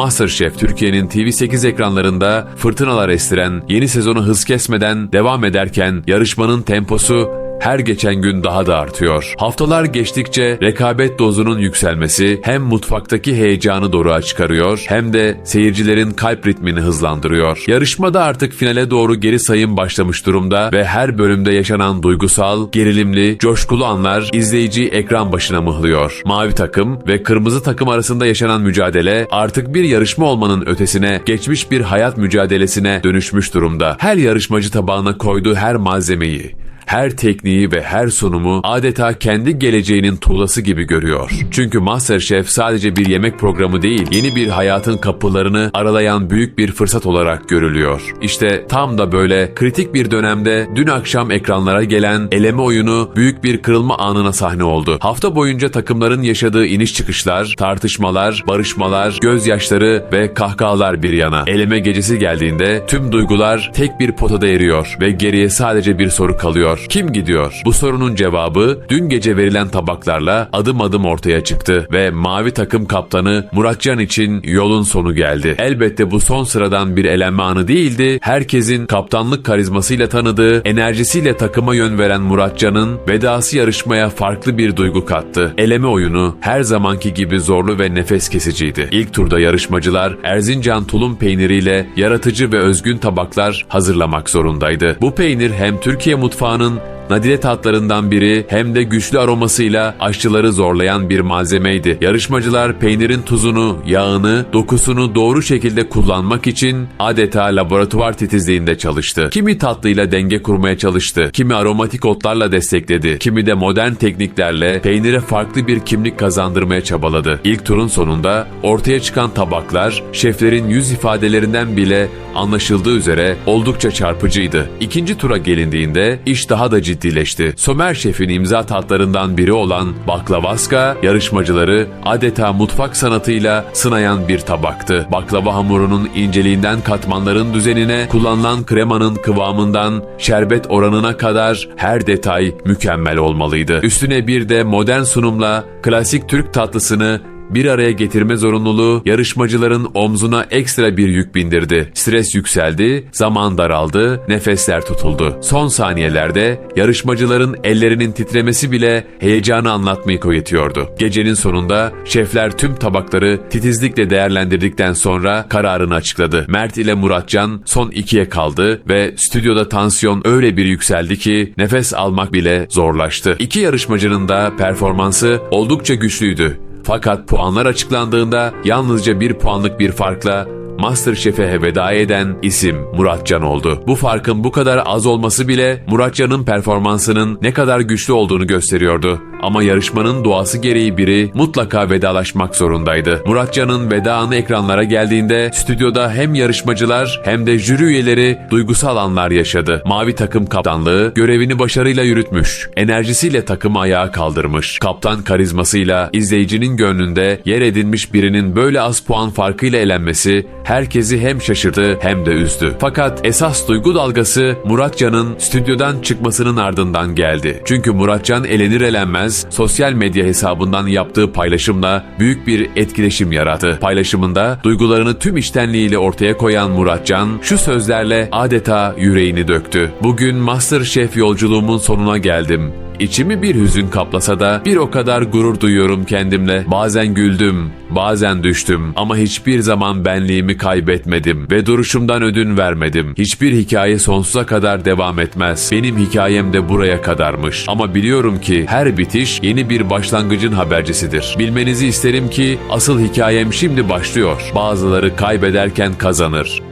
Masterchef Türkiye'nin TV8 ekranlarında fırtınalar estiren yeni sezonu hız kesmeden devam ederken yarışmanın temposu her geçen gün daha da artıyor. Haftalar geçtikçe rekabet dozunun yükselmesi hem mutfaktaki heyecanı doruğa çıkarıyor hem de seyircilerin kalp ritmini hızlandırıyor. Yarışmada artık finale doğru geri sayım başlamış durumda ve her bölümde yaşanan duygusal, gerilimli, coşkulu anlar izleyiciyi ekran başına mıhlıyor. Mavi takım ve kırmızı takım arasında yaşanan mücadele artık bir yarışma olmanın ötesine geçmiş bir hayat mücadelesine dönüşmüş durumda. Her yarışmacı tabağına koyduğu her malzemeyi, her tekniği ve her sunumu adeta kendi geleceğinin tuğlası gibi görüyor. Çünkü MasterChef sadece bir yemek programı değil, yeni bir hayatın kapılarını aralayan büyük bir fırsat olarak görülüyor. İşte tam da böyle kritik bir dönemde dün akşam ekranlara gelen eleme oyunu büyük bir kırılma anına sahne oldu. Hafta boyunca takımların yaşadığı iniş çıkışlar, tartışmalar, barışmalar, gözyaşları ve kahkahalar bir yana. Eleme gecesi geldiğinde tüm duygular tek bir potada eriyor ve geriye sadece bir soru kalıyor. Kim gidiyor? Bu sorunun cevabı dün gece verilen tabaklarla adım adım ortaya çıktı ve mavi takım kaptanı Muratcan için yolun sonu geldi. Elbette bu son sıradan bir elenme anı değildi. Herkesin kaptanlık karizmasıyla tanıdığı, enerjisiyle takıma yön veren Muratcan'ın vedası yarışmaya farklı bir duygu kattı. Eleme oyunu her zamanki gibi zorlu ve nefes kesiciydi. İlk turda yarışmacılar Erzincan tulum peyniriyle yaratıcı ve özgün tabaklar hazırlamak zorundaydı. Bu peynir hem Türkiye mutfağının 음 nadide tatlarından biri hem de güçlü aromasıyla aşçıları zorlayan bir malzemeydi. Yarışmacılar peynirin tuzunu, yağını, dokusunu doğru şekilde kullanmak için adeta laboratuvar titizliğinde çalıştı. Kimi tatlıyla denge kurmaya çalıştı, kimi aromatik otlarla destekledi, kimi de modern tekniklerle peynire farklı bir kimlik kazandırmaya çabaladı. İlk turun sonunda ortaya çıkan tabaklar şeflerin yüz ifadelerinden bile anlaşıldığı üzere oldukça çarpıcıydı. İkinci tura gelindiğinde iş daha da ciddileşti. Somer Şef'in imza tatlarından biri olan baklavaska yarışmacıları adeta mutfak sanatıyla sınayan bir tabaktı. Baklava hamurunun inceliğinden katmanların düzenine, kullanılan kremanın kıvamından şerbet oranına kadar her detay mükemmel olmalıydı. Üstüne bir de modern sunumla klasik Türk tatlısını bir araya getirme zorunluluğu yarışmacıların omzuna ekstra bir yük bindirdi. Stres yükseldi, zaman daraldı, nefesler tutuldu. Son saniyelerde yarışmacıların ellerinin titremesi bile heyecanı anlatmayı yetiyordu. Gecenin sonunda şefler tüm tabakları titizlikle değerlendirdikten sonra kararını açıkladı. Mert ile Muratcan son ikiye kaldı ve stüdyoda tansiyon öyle bir yükseldi ki nefes almak bile zorlaştı. İki yarışmacının da performansı oldukça güçlüydü. Fakat puanlar açıklandığında yalnızca bir puanlık bir farkla Masterchef'e veda eden isim Muratcan oldu. Bu farkın bu kadar az olması bile Muratcan'ın performansının ne kadar güçlü olduğunu gösteriyordu. Ama yarışmanın doğası gereği biri mutlaka vedalaşmak zorundaydı. Muratcan'ın veda anı ekranlara geldiğinde stüdyoda hem yarışmacılar hem de jüri üyeleri duygusal anlar yaşadı. Mavi takım kaptanlığı görevini başarıyla yürütmüş. Enerjisiyle takımı ayağa kaldırmış. Kaptan karizmasıyla izleyicinin gönlünde yer edinmiş birinin böyle az puan farkıyla elenmesi herkesi hem şaşırdı hem de üzdü. Fakat esas duygu dalgası Muratcan'ın stüdyodan çıkmasının ardından geldi. Çünkü Muratcan elenir elenmez sosyal medya hesabından yaptığı paylaşımla büyük bir etkileşim yarattı. Paylaşımında duygularını tüm içtenliğiyle ortaya koyan Muratcan şu sözlerle adeta yüreğini döktü. Bugün Masterchef yolculuğumun sonuna geldim. İçimi bir hüzün kaplasa da bir o kadar gurur duyuyorum kendimle. Bazen güldüm, bazen düştüm ama hiçbir zaman benliğimi kaybetmedim ve duruşumdan ödün vermedim. Hiçbir hikaye sonsuza kadar devam etmez. Benim hikayem de buraya kadarmış. Ama biliyorum ki her bitiş yeni bir başlangıcın habercisidir. Bilmenizi isterim ki asıl hikayem şimdi başlıyor. Bazıları kaybederken kazanır.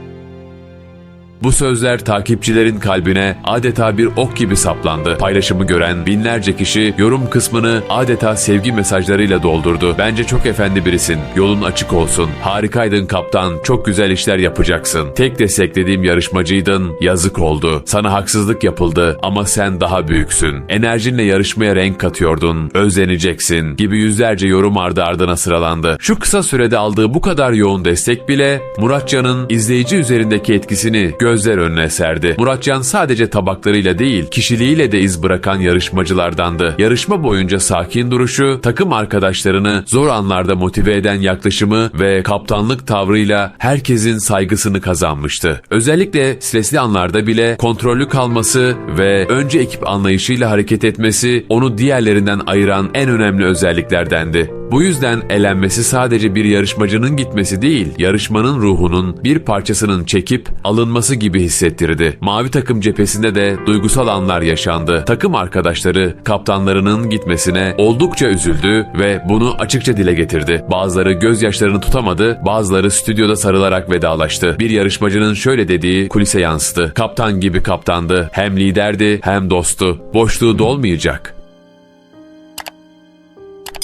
Bu sözler takipçilerin kalbine adeta bir ok gibi saplandı. Paylaşımı gören binlerce kişi yorum kısmını adeta sevgi mesajlarıyla doldurdu. Bence çok efendi birisin. Yolun açık olsun. Harikaydın kaptan. Çok güzel işler yapacaksın. Tek desteklediğim yarışmacıydın. Yazık oldu. Sana haksızlık yapıldı ama sen daha büyüksün. Enerjinle yarışmaya renk katıyordun. Özleneceksin gibi yüzlerce yorum ardı ardına sıralandı. Şu kısa sürede aldığı bu kadar yoğun destek bile Muratcan'ın izleyici üzerindeki etkisini gö gözler önüne serdi. Muratcan sadece tabaklarıyla değil, kişiliğiyle de iz bırakan yarışmacılardandı. Yarışma boyunca sakin duruşu, takım arkadaşlarını zor anlarda motive eden yaklaşımı ve kaptanlık tavrıyla herkesin saygısını kazanmıştı. Özellikle stresli anlarda bile kontrollü kalması ve önce ekip anlayışıyla hareket etmesi onu diğerlerinden ayıran en önemli özelliklerdendi. Bu yüzden elenmesi sadece bir yarışmacının gitmesi değil, yarışmanın ruhunun bir parçasının çekip alınması gibi hissettirdi. Mavi takım cephesinde de duygusal anlar yaşandı. Takım arkadaşları kaptanlarının gitmesine oldukça üzüldü ve bunu açıkça dile getirdi. Bazıları gözyaşlarını tutamadı, bazıları stüdyoda sarılarak vedalaştı. Bir yarışmacının şöyle dediği kulise yansıdı. Kaptan gibi kaptandı. Hem liderdi hem dostu. Boşluğu dolmayacak.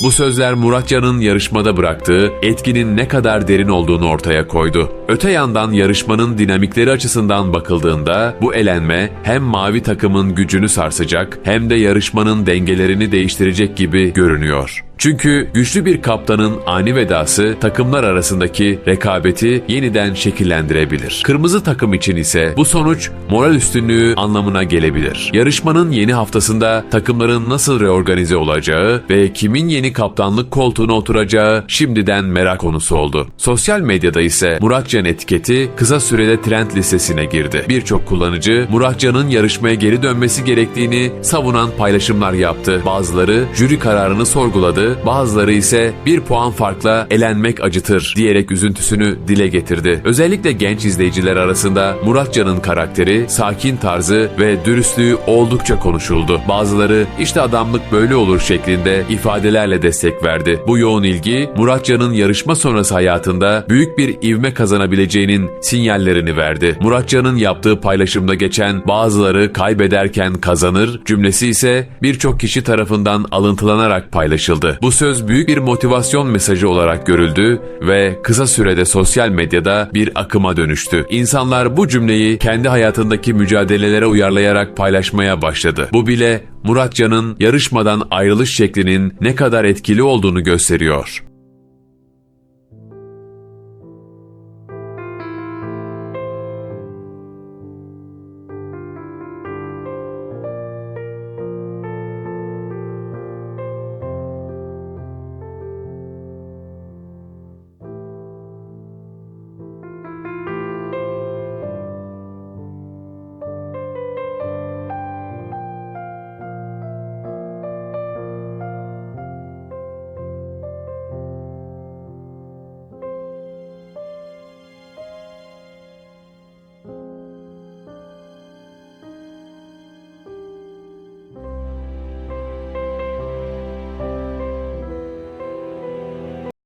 Bu sözler Muratcan'ın yarışmada bıraktığı etkinin ne kadar derin olduğunu ortaya koydu. Öte yandan yarışmanın dinamikleri açısından bakıldığında bu elenme hem mavi takımın gücünü sarsacak hem de yarışmanın dengelerini değiştirecek gibi görünüyor. Çünkü güçlü bir kaptanın ani vedası takımlar arasındaki rekabeti yeniden şekillendirebilir. Kırmızı takım için ise bu sonuç moral üstünlüğü anlamına gelebilir. Yarışmanın yeni haftasında takımların nasıl reorganize olacağı ve kimin yeni kaptanlık koltuğuna oturacağı şimdiden merak konusu oldu. Sosyal medyada ise Muratcan etiketi kısa sürede trend listesine girdi. Birçok kullanıcı Muratcan'ın yarışmaya geri dönmesi gerektiğini savunan paylaşımlar yaptı. Bazıları jüri kararını sorguladı, bazıları ise bir puan farkla elenmek acıtır diyerek üzüntüsünü dile getirdi. Özellikle genç izleyiciler arasında Muratcan'ın karakteri, sakin tarzı ve dürüstlüğü oldukça konuşuldu. Bazıları işte adamlık böyle olur şeklinde ifadelerle destek verdi. Bu yoğun ilgi Muratcan'ın yarışma sonrası hayatında büyük bir ivme kazanabileceğinin sinyallerini verdi. Muratcan'ın yaptığı paylaşımda geçen bazıları kaybederken kazanır cümlesi ise birçok kişi tarafından alıntılanarak paylaşıldı. Bu söz büyük bir motivasyon mesajı olarak görüldü ve kısa sürede sosyal medyada bir akıma dönüştü. İnsanlar bu cümleyi kendi hayatındaki mücadelelere uyarlayarak paylaşmaya başladı. Bu bile Muratcan'ın yarışmadan ayrılış şeklinin ne kadar etkili olduğunu gösteriyor.